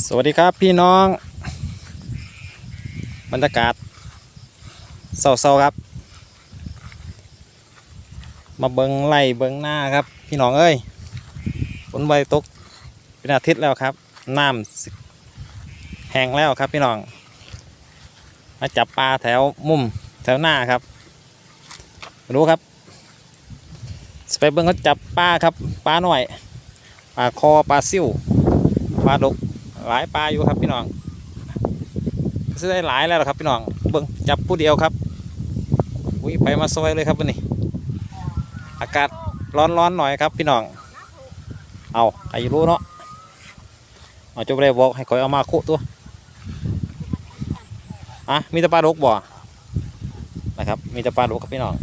สวัสดีครับพี่น้อง บรรยากาศเศร้าๆครับ มาเบิงไล่เบิงหน้าครับ พี่น้องเอ้ยฝนใบตกเป็นอาทิตย์แล้วครับน้ำแห้งแล้วครับพี่น้อง มาจับปลาแถวมุมแถวหน้าครับรู้ครับสไปเบิงเขาจับปลาครับปลาหน่อยปลาคอปลาซิ่วปลาดก หลายปลาอยู่ครับพี่น้องซื้อได้หลายแล้วครับพี่น้องเบิ้งจับผู้เดียวครับอุ้ยไปมาซอยเลยครับวันนี้ อากาศร้อนๆหน่อยครับพี่น้อง เอาใครรู้เนาะเอาจบเลยบอกให้คอยเอามาคุตัวอะมีแต่ปลาดกบ่นะครับ มีแต่ปลาดกครับพี่น้อง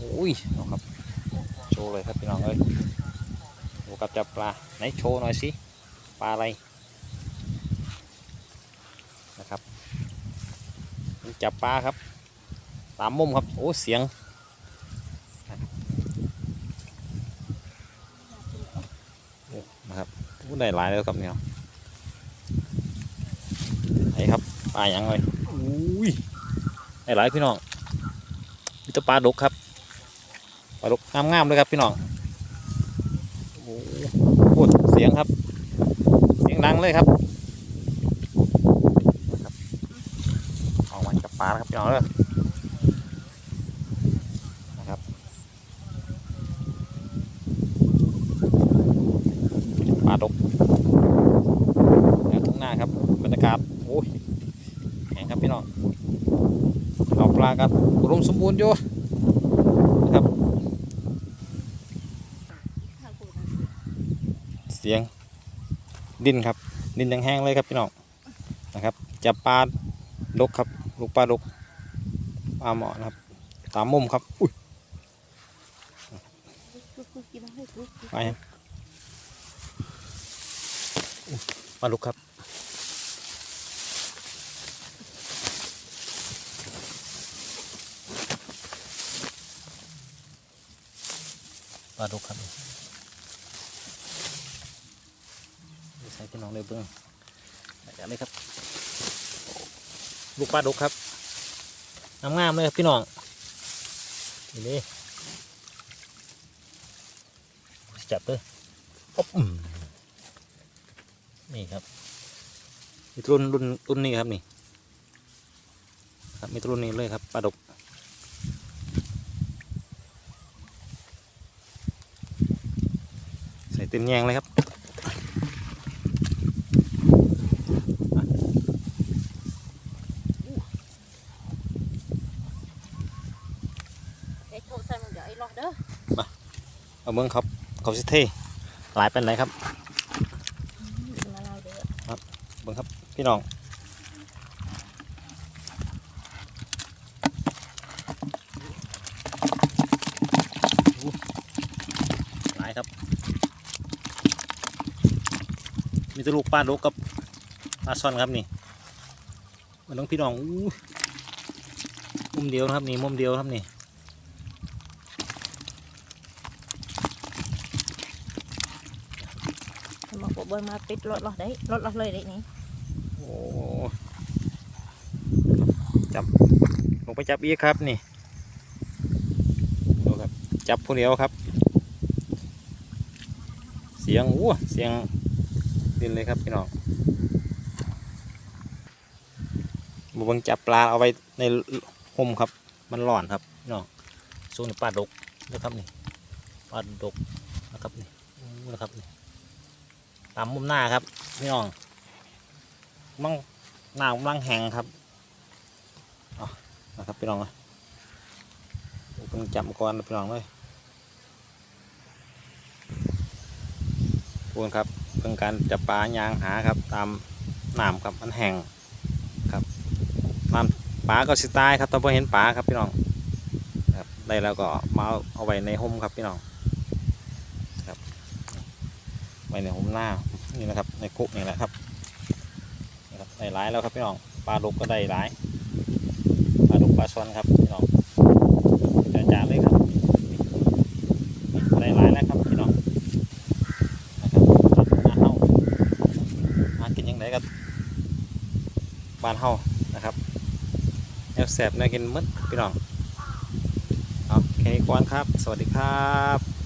อุ้ยครับโชว์เลยครับพี่น้องเอ้ยดูกับจับปลาไหนโชว์หน่อยสิปลาอะไรนะครับ จับปลาครับ ตามมุมครับ โอ้ เสียง นะครับพูดได้หลายแล้วครับเนี่ยไอ้ครับปลาอย่างเลยอุ้ยได้หลายพี่น้องมีแต่ปลาดกครับ ปลาดกงามๆเลยครับพี่น้องโอ้โหเสียงครับ เสียงดังเลยครับออกมาจับ ปลาครับพี่น้องเลยนะครับปลาดกแล้วข้างหน้าครับบรรยากาศโอ้ยแข็งครับพี่น้องเอาปลากันอุมสมบูรณ์อยู่นะครับ เสียงดินครับดินยังแห้งเลยครับพี่น้องนะครับจับปลาดกครับ ลูกปลาดกปลาหมอนะครับตามมุมครับอุ้ยไปครับอุ๊ยปลาดุกครับปลาดุกครับใส่พี่น้องเลยเบิ้งใส่กันเลยครับ ลูกปลาดุกครับงามๆเลยครับพี่น้องนี่นี่จับเลยอ๊อบอืมนี่ครับมีรุ่นรุ่นรุ่นนี้ครับนี่ครับมีรุ่นนี้เลยครับปลาดุกใส่เต็มแยงเลยครับ ทรใส่มันเดี๋ยวไอ้รอเด้อเอาเบิ้งครับเขาสิเท่หลายเป็นไรครับมาลายเด้อเบิ้งครับพี่น้องอู้หลายครับ มีแตลูกปลาดุกกับปลาซ่อนครับนี่มันต้องพี่น้องอู้มุมเดียวนะครับนี่มุมเดียวครับนี่ มาปบนมาปิดรถรอได้รถรอเลยได้นี่โอ้จับลงไปจับอีกครับนี่ดูครับจับผู้เดียวครับ เสียงอู้เสียงดินเลยครับพี่น้องบุบังจับปลาเอาไว้ในห่มครับ มันร้อนครับพี่น้องส่วนปลาดกนะครับนี่ปลาดกนะครับนี่นะครับนี่ามมุมหน้าครับพี่น้องมังหน้าวมังแหงครับเอนะครับพี่น้องเลยเพิ่งจับก่อนพี่น้องเลยพูนครับเพิ่งการจับปลายางหาครับ ตามน้ำครับมันแห้งครับน้ำปลาก็สิตายครับตอนพอเห็นปลาครับพี่น้องครับได้แล้วก็มาเอาเอาไว้ในห่มครับพี่น้องครับ ไว้ในห่มหน้านี่นะครับ ในกุ๊กนี่แหละครับนะครับได้หลายแล้วครับพี่น้องปลาดุกก็ได้หลายปลาดุกปลาช่อนครับพี่น้องจ๋าๆเลยครับได้หลายแล้วครับพี่น้องนะครับมาเฮามาบ้านเฮานะครับแนวแสบแนวกินหมดพี่น้องเอาแค่นี้ก่อนครับ สวัสดีครับ